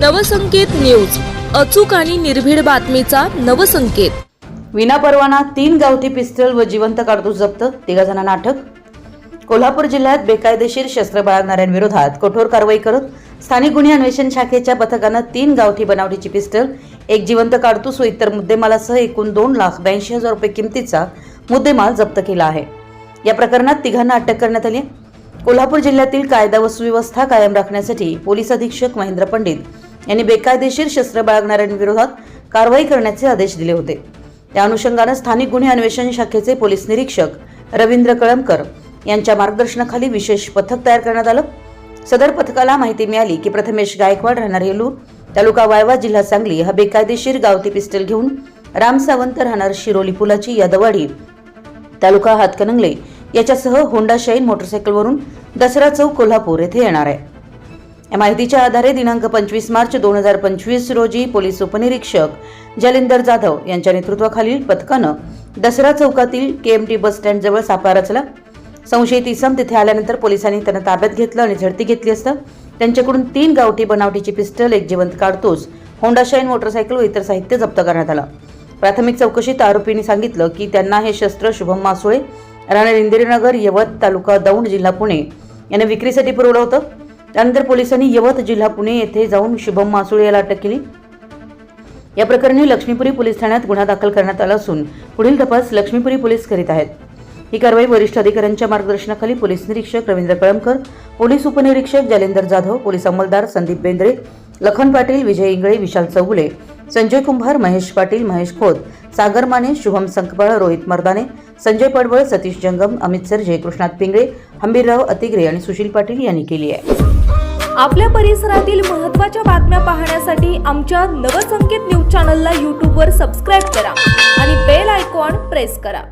Navsanket news. अचूक आणि निर्भीड बातमीचा नवसंकेत. विनापरवाना तीन गावठी पिस्टल व जिवंत काडतूस जप्त तिघा जणांना अटक. कोल्हापूर जिल्ह्यात बेकायदेशीर शस्त्र बाळगणाऱ्यांविरोधात कठोर कारवाई करत स्थानिक गुन्हे अन्वेषण शाखेच्या पथकानं तीन गावठी बनावटीची पिस्टल एक जिवंत काडतूस व इतर मुद्देमालासह एकूण दोन लाख ब्याऐंशी हजार रुपये किमतीचा मुद्देमाल जप्त केला आहे. या प्रकरणात तिघांना अटक करण्यात आली कोल्हापूर जिल्ह्यातील कायदा व सुव्यवस्था कायम राखण्यासाठी पोलीस अधीक्षक महेंद्र पंडित यांनी बेकायदेशीर शस्त्र बाळगणाऱ्यांविरोधात कारवाई करण्याचे आदेश दिले होते. त्या अनुषंगानं स्थानिक गुन्हे अन्वेषण शाखेचे पोलीस निरीक्षक रवींद्र कळमकर यांच्या मार्गदर्शनाखाली विशेष पथक तयार करण्यात आलं. सदर पथकाला माहिती मिळाली की प्रथमेश गायकवाड राहणार हेलूर तालुका वायवा जिल्हा सांगली हा बेकायदेशीर गावती पिस्टल घेऊन राम सावंत राहणार शिरोली पुलाची यादवाडी तालुका हातकणंगले याच्यासह होंडा शाईन मोटरसायकलवरून दसरा चौक कोल्हापूर येथे येणार आहे. या माहितीच्या आधारे दिनांक पंचवीस मार्च दोन हजार पंचवीस रोजी पोलीस उपनिरीक्षक जलिंदर जाधव यांच्या नेतृत्वाखालील पथकानं दसरा चौकातील केएमटी बस स्टँड जवळ सापळा रचला. संशयित इसम तिथे आल्यानंतर पोलिसांनी त्यांना ताब्यात घेतलं आणि झडती घेतली असता त्यांच्याकडून तीन गावठी बनावटीची पिस्टल एक जिवंत काढतोस होंडा शाईन मोटरसायकल व इतर साहित्य जप्त करण्यात आलं. प्राथमिक चौकशीत आरोपींनी सांगितलं की त्यांना हे शस्त्र शुभम मासुळे राहणार इंदिरानगर यवत तालुका दौंड जिल्हा पुणे यांना विक्रीसाठी पुरवलं होतं. त्यानंतर पोलिसांनी यवत जिल्हा पुणे येथे जाऊन शुभम मासुळे याला अटक केली. या प्रकरणी लक्ष्मीपुरी पोलीस ठाण्यात गुन्हा दाखल करण्यात आला असून पुढील तपास लक्ष्मीपुरी पोलीस करीत आहेत. ही कारवाई वरिष्ठ अधिकाऱ्यांच्या मार्गदर्शनाखाली पोलीस निरीक्षक रवींद्र कळमकर पोलीस उपनिरीक्षक जालेंदर जाधव पोलीस अंमलदार संदीप बेंद्रे लखन पाटील विजय इंगळे विशाल चौगुले संजय कुंभार महेश पाटील महेश खोत सागर माने शुभम संकपाळ रोहित मर्दाने संजय पडवळ सतीश जंगम अमित सरजे कृष्णात पिंगळे हंबीरराव अतिग्रे आणि सुशील पाटील यांनी केली आहे. आपल्या परिसरातील महत्त्वाच्या बातम्या पाहण्यासाठी आमच्या नवसंकेत न्यूज चॅनलला यूट्यूबवर सबस्क्राईब करा आणि बेल आयकॉन प्रेस करा.